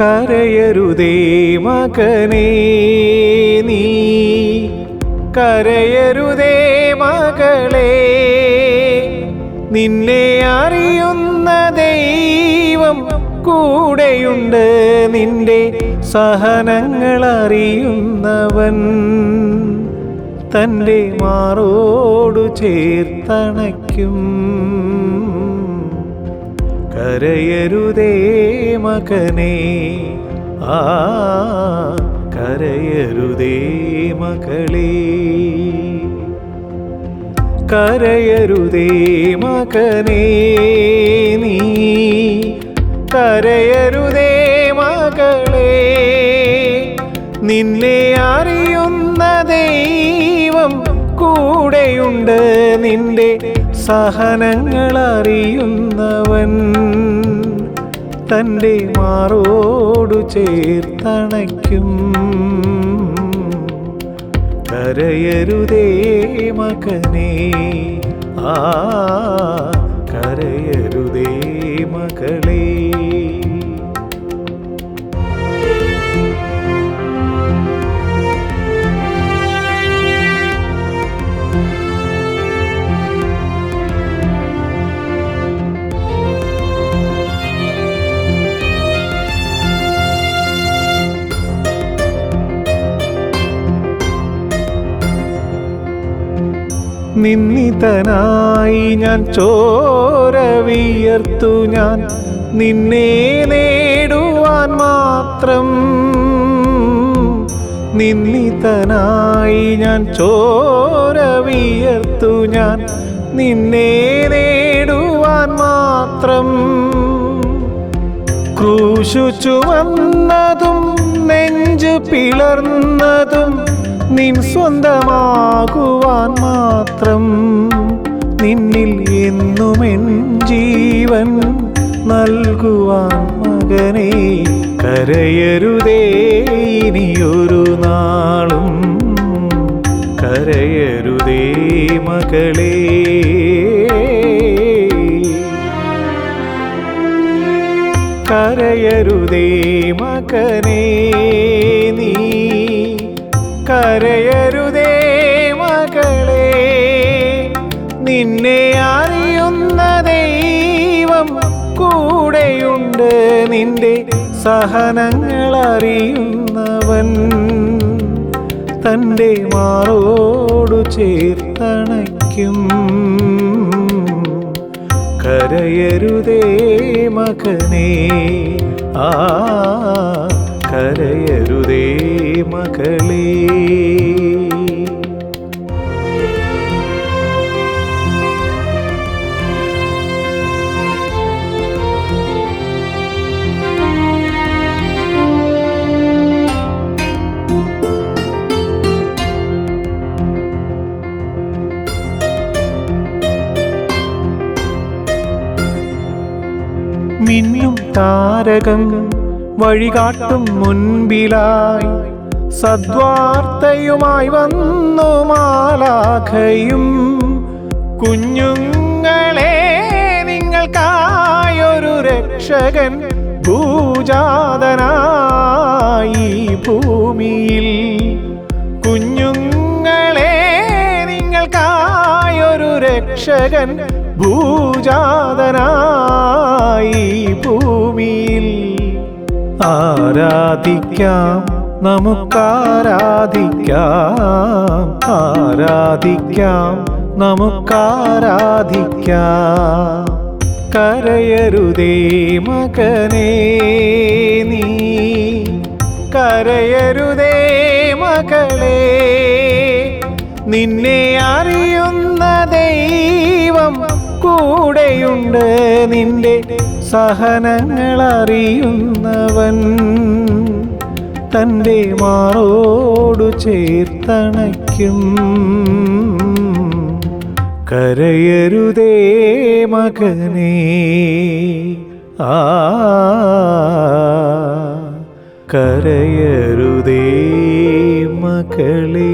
കരയരുതേ മകനേ നീ. കരയരുതേ മകളെ നിന്നെ അറിയുന്ന ദൈവം കൂടെയുണ്ട്. നിന്റെ സഹനങ്ങൾ അറിയുന്നവൻ തന്റെ മാറോടു ചേർത്തണയ്ക്കും. കരയരുതേ മകനേ. ആ കരയരുതേ മകളേ. കരയരുതേ മകനേ നീ കരയരുതേ മകളേ. നിന്നെ ദൈവം കൂടെയുണ്ട് നിന്റെ സഹനങ്ങൾ അറിയുന്നവൻ തന്റെ മാറോടു ചേർത്തണയ്ക്കും. കരയരുതേ മകനേ ആ കരയരുതേ നിന്നിതനായി ഞാൻ ചോര വിയർത്തു ഞാൻ. നിന്നെ നേടുവാൻ മാത്രം നിന്നിതനായി ഞാൻ ചോര വിയർത്തു ഞാൻ. നിന്നെ നേടുവാൻ മാത്രം ക്രൂശു ചുവന്നതും നെഞ്ചു പിളർന്നതും നിൻ സ്വന്തമാകുവാൻ മാത്രം നിന്നിൽ എന്നുമെൻ ജീവൻ നൽകുവാൻ മകനെ കരയരുതേ ഇനിയൊരു നാളും കരയരുതേ മകളേ. കരയരുതേ മകനേ നീ കരയരുതേ മകളെ. നിന്നെ അറിയുന്ന ദൈവം കൂടെയുണ്ട്. നിന്റെ സഹനങ്ങൾ അറിയുന്നവൻ തന്റെ മാറോടു ചേർത്തണയ്ക്കും. കരയരുതേ മകനേ ആ കരയരുതേ മകളേ. മിന്നും താരകം വഴികാട്ടും മുൻപിലായി സദ്വാർത്തയുമായി വന്നു മാലാഖയും കുഞ്ഞുങ്ങളെ നിങ്ങൾക്കായൊരു രക്ഷകൻ ഭൂജാതനായി ഭൂമിയിൽ. കുഞ്ഞുങ്ങളെ നിങ്ങൾക്കായൊരു രക്ഷകൻ ഭൂജാതനായി ഭൂമിയിൽ. ആരാധിക്കാം നമുക്കാരാധിക്കാം. ആരാധിക്കാം നമുക്കാരാധിക്കാം. കരയരുതേ മകനേ നീ. കരയരുതേ മകളേ നിന്നെ അറിയുന്ന ദൈവം കൂടെയുണ്ട്. നിന്റെ സഹനങ്ങൾ അറിയുന്നവൻ തന്റെ മാറോടു ചേർത്തണയ്ക്കും. കരയരുതേ മകനേ ആ കരയരുതേ മകളേ.